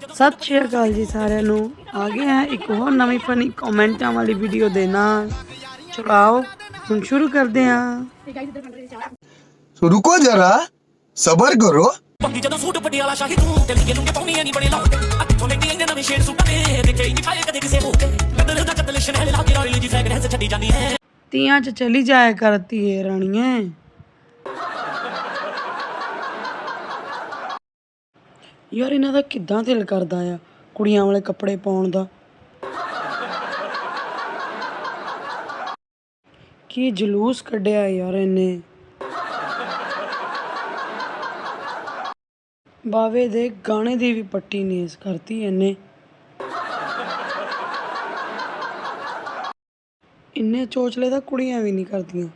ਸਤਿ ਸ਼੍ਰੀ ਅਕਾਲ ਜੀ ਸਾਰਿਆਂ ਨੂੰ। ਆ ਗਏ ਆ ਇੱਕ ਹੋਰ ਨਵੀਂ ਫਨੀ ਕਮੈਂਟਾਂ ਵਾਲੀ ਵੀਡੀਓ ਦੇ ਨਾਲ। ਚਲੋ ਹੁਣ ਸ਼ੁਰੂ ਕਰਦੇ ਆ। ਸੋ ਰੁਕੋ ਜਰਾ ਸਬਰ ਕਰੋ। ਪੱਕੀ ਜਦੋਂ ਸੂਟ ਪਟਿਆਲਾ ਸ਼ਾਹੀ ਤੂੰ ਤੇ ਲੀਏ ਲੁੰਗੇ ਪਾਉਣੀ ਨਹੀਂ ਬਣੇ ਲਾਉਂਦੇ ਅੱਖੋਂ ਲੈਂਦੀ ਇਹਨੇ ਨਵੇਂ ਸ਼ੇਡ ਸੁੱਟਦੇ ਦੇਖੇ ਨਹੀਂ ਪਾਏ ਕਦੇ ਕਿਸੇ ਹੋਰ ਬਦਲ ਦਾ ਕਤਲ ਸ਼ਨਹਿਲ ਲਾ ਕੇ ਰੋਇਲ ਜੀ ਫੈਗਰੈਂਸ ਛੱਡੀ ਜਾਂਦੀ ਹੈ। ਤੀਆਂ ਚ ਚਲੀ ਜਾਇਆ ਕਰਤੀ ਏ ਰਾਣੀਏ। ਯਾਰ ਇਹਨਾਂ ਦਾ ਕਿੱਦਾਂ ਦਿਲ ਕਰਦਾ ਆ ਕੁੜੀਆਂ ਵਾਲੇ ਕੱਪੜੇ ਪਾਉਣ ਦਾ? ਕੀ ਜਲੂਸ ਕੱਢਿਆ ਯਾਰ ਇਹਨੇ? ਬਾਵੇ ਦੇ ਗਾਣੇ ਦੀ ਵੀ ਪੱਟੀ ਨੀਸ ਕਰਤੀ ਇਹਨੇ। ਇੰਨੇ ਚੋਚਲੇ ਤਾਂ ਕੁੜੀਆਂ ਵੀ ਨਹੀਂ ਕਰਦੀਆਂ।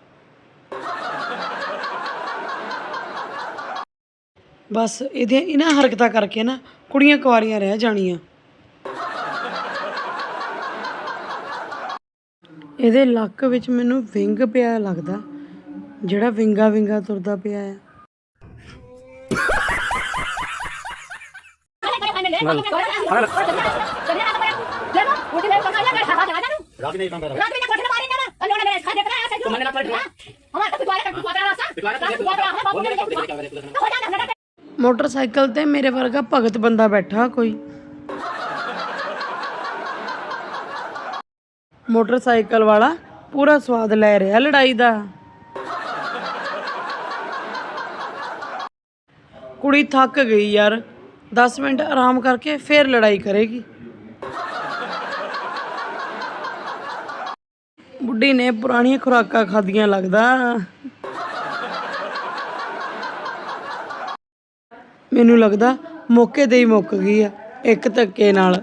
ਬਸ ਇਹਦੀਆਂ ਇਹਨਾਂ ਹਰਕਤਾਂ ਕਰਕੇ ਨਾ ਕੁੜੀਆਂ ਕੁਆਰੀਆਂ ਰਹਿ ਜਾਣੀਆਂ। ਇਹਦੇ ਲੱਕ ਵਿੱਚ ਮੈਨੂੰ ਵਿੰਗ ਪਿਆ ਲੱਗਦਾ ਜਿਹੜਾ ਵਿੰਗਾ ਵਿੰਗਾ ਤੁਰਦਾ ਪਿਆ ਹੈ। ਮੋਟਰਸਾਈਕਲ ਤੇ ਮੇਰੇ ਵਰਗਾ ਭਗਤ ਬੰਦਾ ਬੈਠਾ ਕੋਈ। ਮੋਟਰਸਾਈਕਲ ਵਾਲਾ ਪੂਰਾ ਸਵਾਦ ਲੈ ਰਿਹਾ ਲੜਾਈ ਦਾ। ਕੁੜੀ ਥੱਕ ਗਈ ਯਾਰ 10 ਮਿੰਟ ਆਰਾਮ ਕਰਕੇ ਫੇਰ ਲੜਾਈ ਕਰੇਗੀ। ਬੁੱਢੀ ਨੇ ਪੁਰਾਣੀਆਂ ਖੁਰਾਕਾਂ ਖਾਧੀਆਂ ਲੱਗਦਾ। ਮੈਨੂੰ ਲੱਗਦਾ ਮੌਕੇ ਤੇ ਹੀ ਮੁੱਕ ਗਈ ਆ, ਇੱਕ ਧੱਕੇ ਨਾਲ।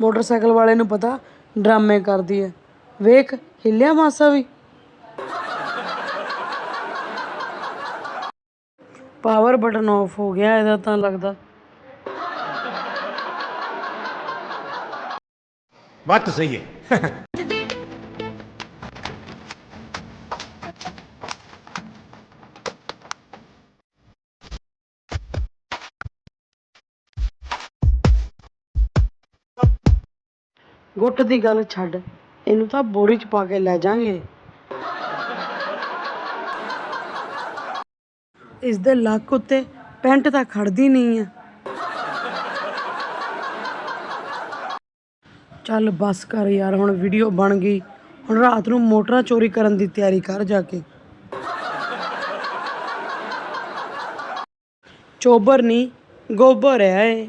ਮੋਟਰਸਾਈਕਲ ਵਾਲੇ ਨੂੰ ਪਤਾ ਡਰਾਮੇ ਕਰਦੀ ਐ। ਵੇਖ, ਹਿੱਲਿਆ ਮਾਸਾ ਵੀ। ਪਾਵਰ ਬਟਨ ਆਫ ਹੋ ਗਿਆ ਇਹਦਾ ਤਾਂ ਲੱਗਦਾ। ਵੱਟ ਸਹੀ ਹੈ ਗੁੱਟ ਦੀ ਗੱਲ ਛੱਡ, ਇਹਨੂੰ ਤਾਂ ਬੋਰੀ ਚ ਪਾ ਕੇ ਲੈ ਜਾਾਂਗੇ। ਇਸ ਦੇ ਲੱਕ ਉੱਤੇ ਪੈਂਟ ਤਾਂ ਖੜਦੀ ਨਹੀਂ ਆ। ਚੱਲ ਬਸ ਕਰ ਯਾਰ, ਹੁਣ ਵੀਡੀਓ ਬਣ ਗਈ। ਹੁਣ ਰਾਤ ਨੂੰ ਮੋਟਰਾਂ ਚੋਰੀ ਕਰਨ ਦੀ ਤਿਆਰੀ ਕਰ ਜਾ ਕੇ। ਚੋਬਰ ਨਹੀਂ, ਗੋਬਰ ਹੈ ਇਹ।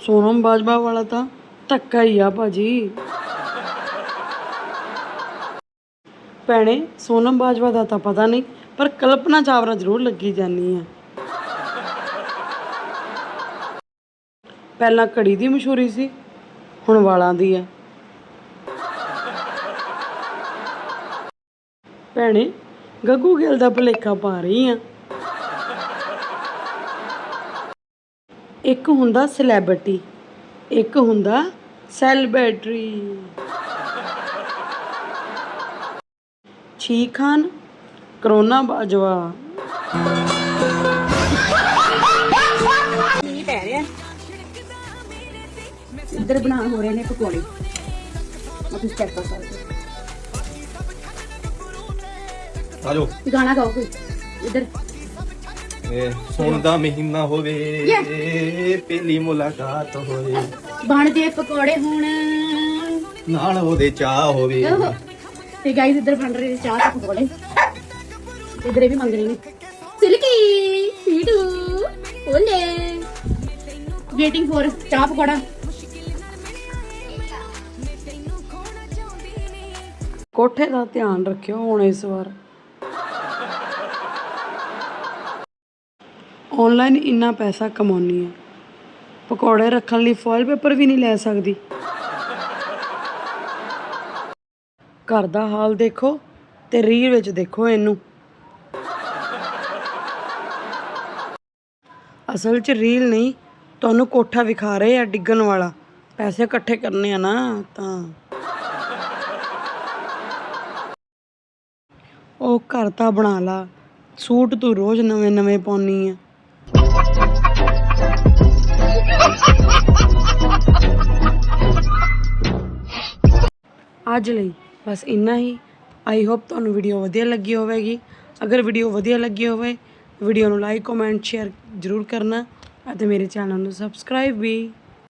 ਸੋਨਮ ਬਾਜਵਾ ਵਾਲਾ ਤਾਂ ਧੱਕਾ ਹੀ ਆ ਭਾਜੀ। ਭੈਣੇ, ਸੋਨਮ ਬਾਜਵਾ ਦਾ ਤਾਂ ਪਤਾ ਨਹੀਂ, ਪਰ ਕਲਪਨਾ ਚਾਵਲਾ ਜ਼ਰੂਰ ਲੱਗੀ ਜਾਨੀ ਆ। ਪਹਿਲਾਂ ਘੜੀ ਦੀ ਮਸ਼ਹੂਰੀ ਸੀ, ਹੁਣ ਵਾਲਾਂ ਦੀ ਆ। ਭੈਣੇ, ਗੱਗੂ ਗਿੱਲ ਦਾ ਭੁਲੇਖਾ ਪਾ ਰਹੀ ਆ। ਇੱਕ ਹੁੰਦਾ ਸੈਲੈਬ੍ਰਿਟੀ ਇੱਕ ਹੁੰਦਾ ਸੈਲੀਬ੍ਰਿਟੀ। ਛੀ ਖਾਨ ਕਰੋਨਾ ਬਾਜਵਾ। ਮੀਂਹ ਪੈ ਰਿਹਾ। ਇੱਧਰ ਬਣਾ ਹੋ ਰਹੇ ਨੇ ਪਕੌੜੇ। ਆ ਤੁਸੀਂ ਚੈੱਕ ਕਰ ਸਕਦੇ ਆ ਜਾਓ। ਹੋ ਗਾਣਾ ਗਾਓ ਕੋਈ। ਇੱਧਰ। ਇਹ ਸੋਣ ਦਾ ਮਹੀਨਾ ਹੋਵੇ ਪਹਿਲੀ ਮੁਲਾਕਾਤ ਹੋਵੇ। ਬਣ ਜੇ ਪਕੌੜੇ ਹੁਣ। ਨਾਲ ਉਹਦੇ ਚਾਹ ਹੋਵੇ। ਤੇ ਗਾਈਸ ਇੱਧਰ ਬਣ ਰਹੇ ਨੇ ਚਾਹ ਤੇ ਪਕੌੜੇ। ਇੱਧਰ ਵੀ ਮੰਗ ਰਹੇ ਨੇ। ਸਿਲਕੀ ਫੀਟੂ ਓਲੇ ਵੇਟਿੰਗ ਫॉर ਚਾਹ ਪਕੌੜਾ। ਕੋਠੇ ਦਾ ਧਿਆਨ ਰੱਖਿਓ ਹੁਣ ਇਸ ਵਾਰ। ਆਨਲਾਈਨ ਇੰਨਾ ਪੈਸਾ ਕਮਾਉਣੀ ਆ ਪਕੌੜੇ ਰੱਖਣ ਲਈ ਫੋਇਲ ਪੇਪਰ ਵੀ ਨਹੀਂ ਲੈ ਸਕਦੀ। ਘਰ ਦਾ ਹਾਲ ਦੇਖੋ ਤੇ ਰੀਲ ਵਿੱਚ ਦੇਖੋ ਇਹਨੂੰ। ਅਸਲ 'ਚ ਰੀਲ ਨਹੀਂ, ਤੁਹਾਨੂੰ ਕੋਠਾ ਵਿਖਾ ਰਹੇ ਆ ਡਿੱਗਣ ਵਾਲਾ। ਪੈਸੇ ਇਕੱਠੇ ਕਰਨੇ ਆ ਨਾ, ਤਾਂ। ਉਹ ਘਰ ਤਾਂ ਬਣਾ ਲਾ। ਸੂਟ ਤੂੰ ਰੋਜ਼ ਨਵੇਂ ਨਵੇਂ ਪਾਉਣੀ ਆ। ਅੱਜ ਲਈ ਬਸ ਇੰਨਾ ਹੀ। ਆਈ ਹੋਪ ਤੁਹਾਨੂੰ ਵੀਡੀਓ ਵਧੀਆ ਲੱਗੀ ਹੋਵੇਗੀ। ਅਗਰ ਵੀਡੀਓ ਵਧੀਆ ਲੱਗੀ ਹੋਵੇ ਵੀਡੀਓ ਨੂੰ ਲਾਈਕ ਕਮੈਂਟ ਸ਼ੇਅਰ ਜ਼ਰੂਰ ਕਰਨਾ ਅਤੇ ਮੇਰੇ ਚੈਨਲ ਨੂੰ ਸਬਸਕ੍ਰਾਈਬ ਵੀ।